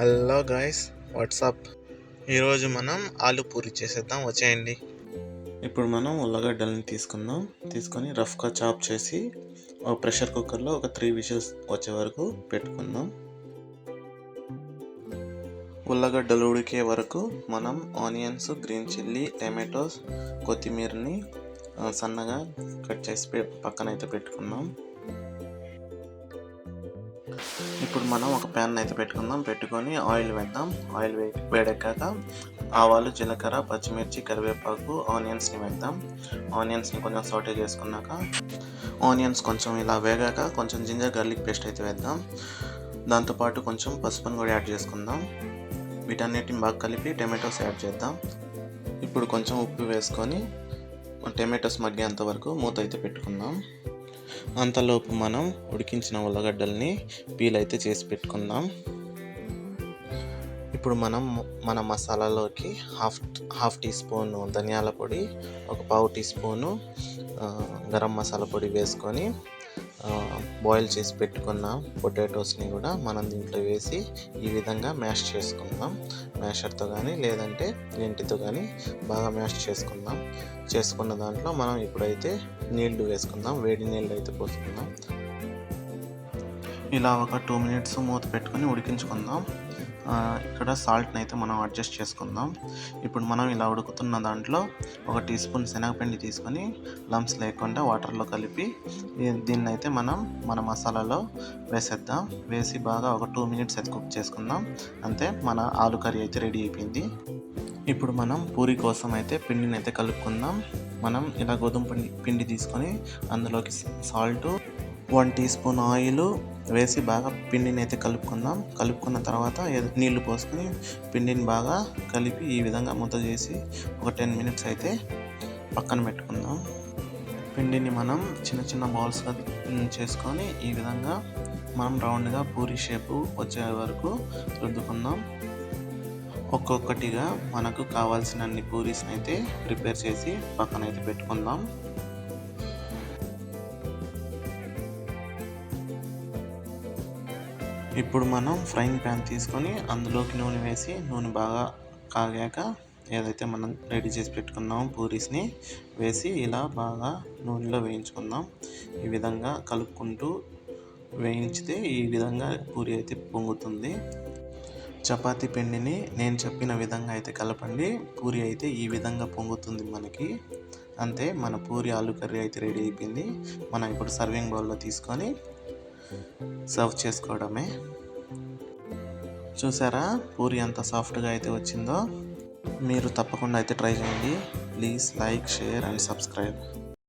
Hello guys WhatsApp ఈరోజు మనం ఆలు పూరి చేసేద్దాం వచ్చేయండి. ఇప్పుడు మనం ఉల్లగడ్డల్ని తీసుకుందాం. తీసుకొని రఫ్గా చాప్ చేసి ఒక ప్రెషర్ కుక్కర్లో ఒక త్రీ విజిల్స్ వచ్చే వరకు పెట్టుకుందాం. ఉల్లగడ్డలు ఉడికే వరకు మనం ఆనియన్స్ గ్రీన్ చిల్లీ టమాటోస్ కొత్తిమీరని సన్నగా కట్ చేసి పె- పక్కన అయితే పెట్టుకుందాం. ఇప్పుడు మనం ఒక ప్యాన్ అయితే పెట్టుకుందాం. పెట్టుకొని ఆయిల్ వేద్దాం. ఆయిల్ వే వేడెక్కాక ఆవాలు జీలకర్ర పచ్చిమిర్చి కరివేపాకు ఆనియన్స్ని వేద్దాం. ఆనియన్స్ని కొంచెం సాటే చేసుకున్నాక ఆనియన్స్ కొంచెం ఇలా వేగాక కొంచెం జింజర్ గార్లిక్ పేస్ట్ అయితే వేద్దాం. దాంతోపాటు కొంచెం పసుపుని కూడా యాడ్ చేసుకుందాం. వీటన్నిటిని బాగా కలిపి టమాటోస్ యాడ్ చేద్దాం. ఇప్పుడు కొంచెం ఉప్పు వేసుకొని టమాటోస్ మగ్గేంత వరకు మూత అయితే పెట్టుకుందాం. అంతలోపు మనం ఉడికించిన ఉల్లగడ్డల్ని పీల్ అయితే చేసి పెట్టుకుందాం. ఇప్పుడు మనం మన మసాలాలోకి హాఫ్ హాఫ్ టీ స్పూన్ ధనియాల పొడి ఒక పావు టీ స్పూను గరం మసాలా పొడి వేసుకొని బాయిల్ చేసి పెట్టుకున్న పొటాటోస్ని కూడా మనం దీంట్లో వేసి ఈ విధంగా మ్యాష్ చేసుకుందాం. మ్యాషర్తో కానీ లేదంటే ఇంటితో కానీ బాగా మ్యాష్ చేసుకుందాం. చేసుకున్న దాంట్లో మనం ఇప్పుడైతే నీళ్ళు వేసుకుందాం. వేడి నీళ్ళు అయితే పోసుకుందాం. ఇలా ఒక టూ మినిట్స్ మూత పెట్టుకొని ఉడికించుకుందాం. ఇక్కడ సాల్ట్ని అయితే మనం అడ్జస్ట్ చేసుకుందాం. ఇప్పుడు మనం ఇలా ఉడుకుతున్న దాంట్లో ఒక టీ స్పూన్ శనగపిండి తీసుకొని లంప్స్ లేకుండా వాటర్లో కలిపి దీన్ని అయితే మనం మన మసాలాలో వేసేద్దాం. వేసి బాగా ఒక టూ మినిట్స్ అయితే కుక్ చేసుకుందాం. అంతే మన ఆలు కర్రీ అయితే రెడీ అయిపోయింది. ఇప్పుడు మనం పూరి కోసం అయితే పిండిని అయితే కలుపుకుందాం. మనం ఇలా గోధుమ పిండి పిండి తీసుకొని అందులోకి salt one teaspoon oil వేసి బాగా పిండిని అయితే కలుపుకుందాం. కలుపుకున్న తర్వాత ఏదో నీళ్ళు పోసుకొని పిండిని బాగా కలిపి ఈ విధంగా ముద్ద చేసి ఒక టెన్ మినిట్స్ అయితే పక్కన పెట్టుకుందాం. పిండిని మనం చిన్న చిన్న బాల్స్గా చేసుకొని ఈ విధంగా మనం రౌండ్గా పూరి షేపు వచ్చే వరకు రుద్దుకుందాం. ఒక్కొక్కటిగా మనకు కావాల్సిన అన్ని పూరీస్ని అయితే ప్రిపేర్ చేసి పక్కన అయితే పెట్టుకుందాం. ఇప్పుడు మనం ఫ్రైయింగ్ ప్యాన్ తీసుకొని అందులోకి నూనె వేసి నూనె బాగా కాగాక ఏదైతే మనం రెడీ చేసి పెట్టుకున్నామో పూరీస్ని వేసి ఇలా బాగా నూనెలో వేయించుకుందాం. ఈ విధంగా కలుపుకుంటూ వేయించితే ఈ విధంగా పూరి అయితే పొంగుతుంది. చపాతీ పిండిని నేను చెప్పిన విధంగా అయితే కలపండి. పూరి అయితే ఈ విధంగా పొంగుతుంది మనకి. అంతే మన పూరి ఆలు కర్రీ అయితే రెడీ అయిపోయింది. మనం ఇప్పుడు సర్వింగ్ బౌల్లో తీసుకొని సర్వ్ చేసుకోవడమే. చూసారా? పూరి ఎంత సాఫ్ట్గా అయితే వచ్చిందో. మీరు తప్పకుండా అయితే ట్రై చేయండి. Please like share and subscribe.